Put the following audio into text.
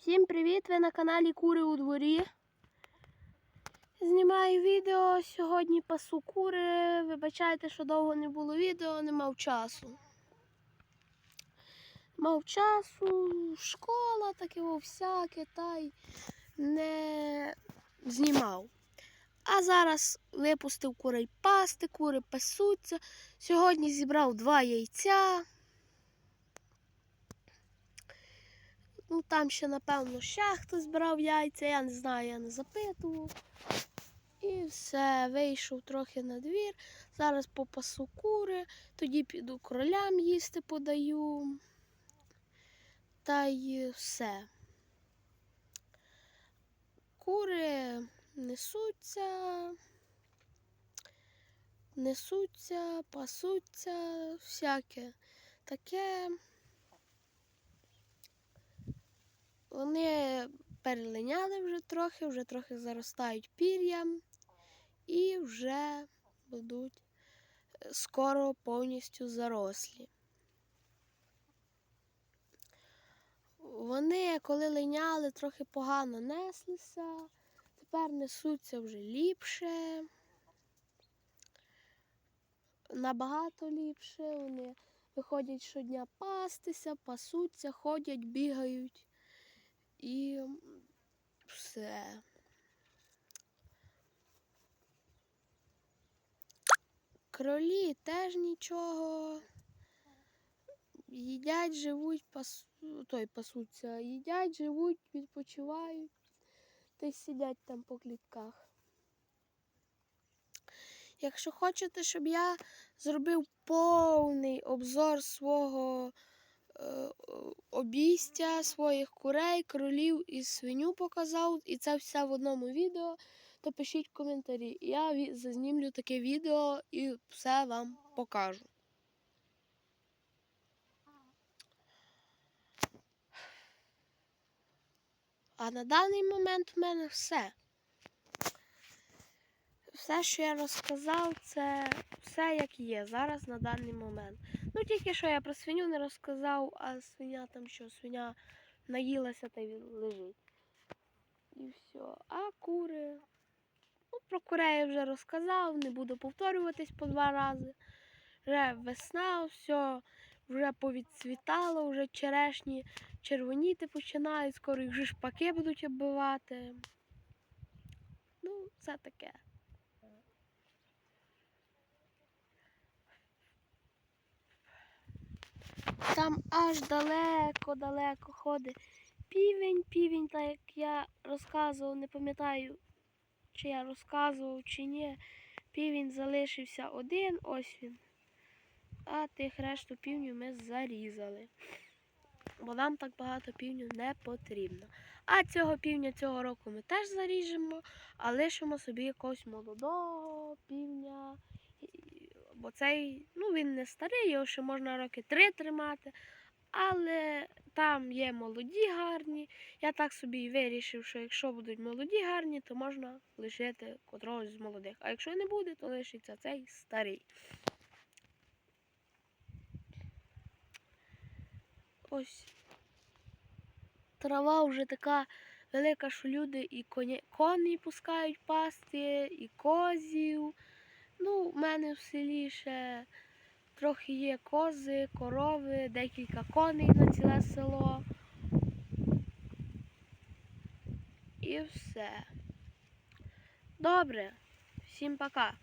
Всім привіт! Ви на каналі Кури у дворі. Знімаю відео. Сьогодні пасу кури. Вибачайте, що довго не було відео, не мав часу. Мав часу, школа, таке всяке, та й не знімав. А зараз випустив курей пасти, кури пасуться. Сьогодні зібрав два яйця. Ну, там ще, напевно, ще хтось збирав яйця, я не знаю, я не запитував. І все, вийшов трохи на двір. Зараз попасу кури, тоді піду кролям їсти подаю. Та й все. Кури несуться, несуться, пасуться, всяке таке. Вони перелиняли вже трохи, вже трохи заростають пір'ям і вже будуть е, скоро повністю зарослі. Вони, коли линяли, трохи погано неслися, тепер несуться вже ліпше, набагато ліпше. Вони виходять щодня пастися, пасуться, ходять, бігають. І все. Кролі теж нічого. Їдять, живуть, пас... той пасуться, їдять, живуть, відпочивають та й сидять там по клітках. Якщо хочете, щоб я зробив повний обзор свого обійстя своїх курей, кролів і свиню показав, і це все в одному відео, то пишіть коментарі. Я зазнімлю таке відео і все вам покажу. А на даний момент в мене все. Все, що я розказав, це все як є зараз на даний момент. Тільки що я про свиню не розказав, а свиня там що, свиня наїлася та й лежить. І все. А кури. Ну, про курей я вже розказав, не буду повторюватись по два рази. Вже весна, все, вже повідцвітало, вже черешні червоніти починають, скоро їх вже шпаки будуть оббивати. Ну, це таке. Там аж далеко-далеко ходить півень, півень, так як я розказував, не пам'ятаю, чи я розказував, чи ні. Півень залишився один, ось він. А тих решту півнів ми зарізали. Бо нам так багато півнів не потрібно. А цього півня цього року ми теж заріжемо, а лишимо собі якогось молодого півня. Бо цей, ну він не старий, його ще можна роки три тримати. Але там є молоді гарні. Я так собі вирішив, що якщо будуть молоді гарні, то можна лишити котрогось з молодих. А якщо не буде, то лишиться цей старий. Ось трава вже така велика, що люди і коні, коней пускають пасти, і козів. Ну, в мене в селі ще трохи є кози, корови, декілька коней на ціле село. І все. Добре, всім пока.